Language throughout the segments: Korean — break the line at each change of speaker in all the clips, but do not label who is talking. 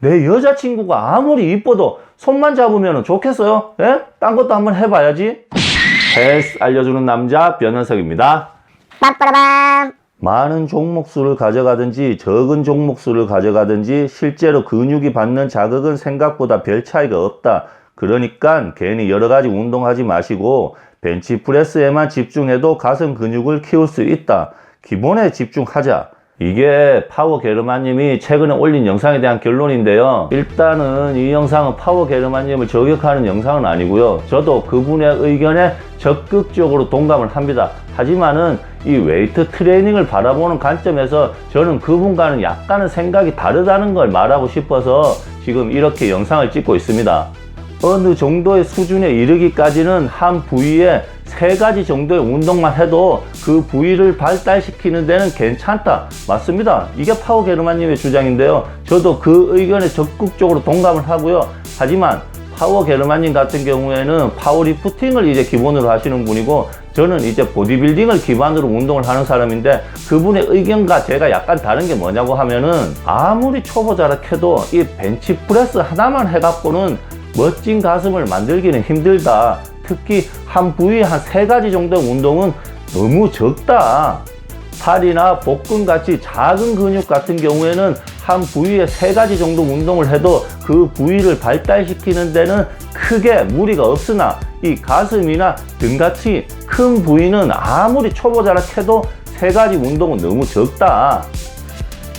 내 여자친구가 아무리 이뻐도 손만 잡으면 좋겠어요? 예? 딴 것도 한번 해봐야지. 헬스 알려주는 남자 변현석입니다.
빰빠라밤.
많은 종목수를 가져가든지 적은 종목수를 가져가든지 실제로 근육이 받는 자극은 생각보다 별 차이가 없다. 그러니까 괜히 여러 가지 운동하지 마시고 벤치프레스에만 집중해도 가슴 근육을 키울 수 있다. 기본에 집중하자. 이게 파워 게르마님이 최근에 올린 영상에 대한 결론인데요. 일단은 이 영상은 파워 게르마님을 저격하는 영상은 아니고요. 저도 그분의 의견에 적극적으로 동감을 합니다. 하지만은 이 웨이트 트레이닝을 바라보는 관점에서 저는 그분과는 약간은 생각이 다르다는 걸 말하고 싶어서 지금 이렇게 영상을 찍고 있습니다. 어느 정도의 수준에 이르기까지는 한 부위에 세 가지 정도의 운동만 해도 그 부위를 발달시키는 데는 괜찮다. 맞습니다. 이게 파워 게르마님의 주장인데요. 저도 그 의견에 적극적으로 동감을 하고요. 하지만 파워 게르마님 같은 경우에는 파워리프팅을 이제 기본으로 하시는 분이고 저는 이제 보디빌딩을 기반으로 운동을 하는 사람인데 그분의 의견과 제가 약간 다른 게 뭐냐고 하면은 아무리 초보자라 해도 이 벤치프레스 하나만 해갖고는 멋진 가슴을 만들기는 힘들다. 특히 한 부위 한세 가지 정도의 운동은 너무 적다. 팔이나 복근 같이 작은 근육 같은 경우에는 한 부위에 세 가지 정도 운동을 해도 그 부위를 발달시키는 데는 크게 무리가 없으나 이 가슴이나 등 같이 큰 부위는 아무리 초보자라 해도 세 가지 운동은 너무 적다.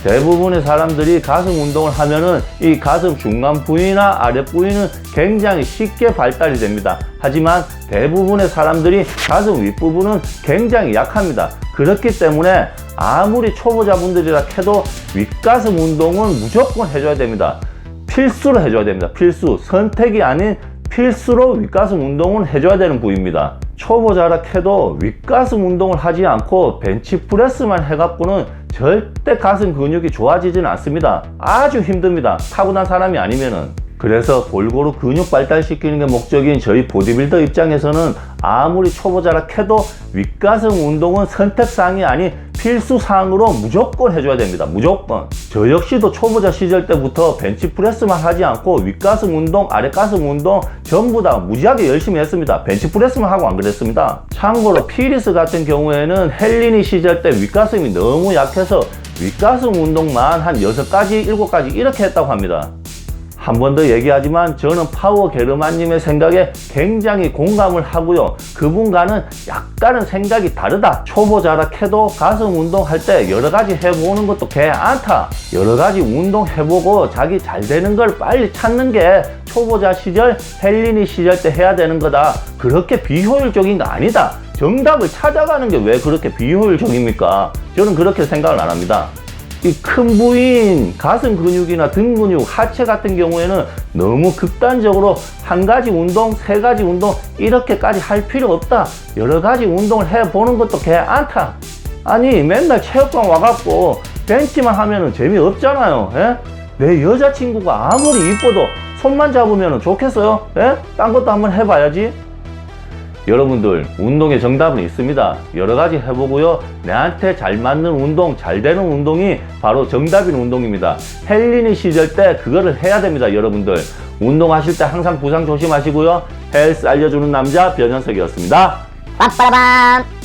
대부분의 사람들이 가슴 운동을 하면은 이 가슴 중간 부위나 아랫 부위는 굉장히 쉽게 발달이 됩니다. 하지만 대부분의 사람들이 가슴 윗부분은 굉장히 약합니다. 그렇기 때문에 아무리 초보자분들이라 해도 윗가슴 운동은 무조건 해줘야 됩니다. 필수로 해줘야 됩니다. 필수. 선택이 아닌 필수로 윗가슴 운동은 해줘야 되는 부위입니다. 초보자라 해도 윗가슴 운동을 하지 않고 벤치프레스만 해갖고는 절대 가슴 근육이 좋아지지는 않습니다. 아주 힘듭니다. 타고난 사람이 아니면은. 그래서 골고루 근육 발달시키는 게 목적인 저희 보디빌더 입장에서는 아무리 초보자라 해도 윗가슴 운동은 선택사항이 아닌 필수사항으로 무조건 해줘야 됩니다. 무조건. 저 역시도 초보자 시절 때부터 벤치프레스만 하지 않고 윗가슴 운동, 아랫가슴 운동 전부 다 무지하게 열심히 했습니다. 벤치프레스만 하고 안 그랬습니다. 참고로 피리스 같은 경우에는 헬리니 시절 때 윗가슴이 너무 약해서 윗가슴 운동만 한 6가지, 7가지 이렇게 했다고 합니다. 한 번 더 얘기하지만 저는 파워 게르마님의 생각에 굉장히 공감을 하고요. 그분과는 약간은 생각이 다르다. 초보자라 해도 가슴 운동할 때 여러 가지 해보는 것도 괜찮다. 여러 가지 운동 해보고 자기 잘 되는 걸 빨리 찾는 게 초보자 시절, 헬리니 시절 때 해야 되는 거다. 그렇게 비효율적인 거 아니다. 정답을 찾아가는 게 왜 그렇게 비효율적입니까? 저는 그렇게 생각을 안 합니다. 이 큰 부위인 가슴 근육이나 등 근육, 하체 같은 경우에는 너무 극단적으로 한 가지 운동, 세 가지 운동 이렇게까지 할 필요 없다. 여러 가지 운동을 해보는 것도 괜찮다. 아니 맨날 체육관 와갖고 벤치만 하면은 재미없잖아요. 예? 내 여자친구가 아무리 이뻐도 손만 잡으면 좋겠어요? 예? 딴 것도 한번 해봐야지. 여러분들 운동의 정답은 있습니다. 여러 가지 해보고요. 내한테 잘 맞는 운동, 잘 되는 운동이 바로 정답인 운동입니다. 헬리니 시절 때 그거를 해야 됩니다. 여러분들 운동하실 때 항상 부상 조심하시고요. 헬스 알려주는 남자 변현석이었습니다.
빰빠라밤.